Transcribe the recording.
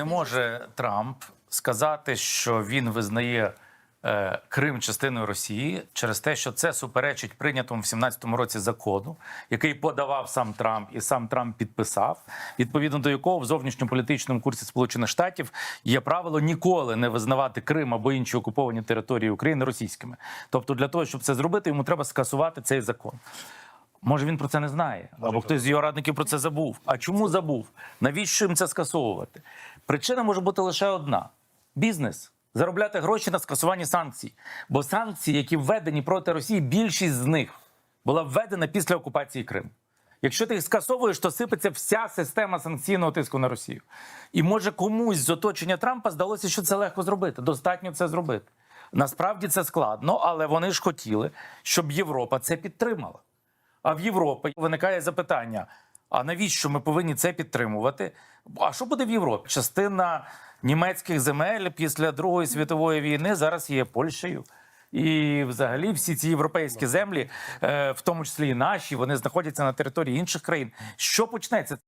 Не може Трамп сказати, що він визнає е, Крим частиною Росії через те, що це суперечить прийнятому в 17-му році закону, який подавав сам Трамп, і сам Трамп підписав, відповідно до якого в зовнішньополітичному курсі Сполучених Штатів є правило ніколи не визнавати Крим або інші окуповані території України російськими. Тобто, для того, щоб це зробити, йому треба скасувати цей закон. Може, він про це не знає, або хтось з його радників про це забув. А чому забув? Навіщо їм це скасовувати? Причина може бути лише одна: бізнес. Заробляти гроші на скасуванні санкцій. Бо санкції, які введені проти Росії, більшість з них була введена після окупації Криму. Якщо ти їх скасовуєш, то сипеться вся система санкційного тиску на Росію. І може комусь з оточення Трампа здалося, що це легко зробити. Достатньо це зробити. Насправді це складно, але вони ж хотіли, щоб Європа це підтримала. А в Європі виникає запитання: а навіщо ми повинні це підтримувати? А що буде в Європі? Частина німецьких земель після Другої світової війни зараз є Польщею. І взагалі всі ці європейські землі, е, в тому числі і наші, вони знаходяться на території інших країн. Що почнеться?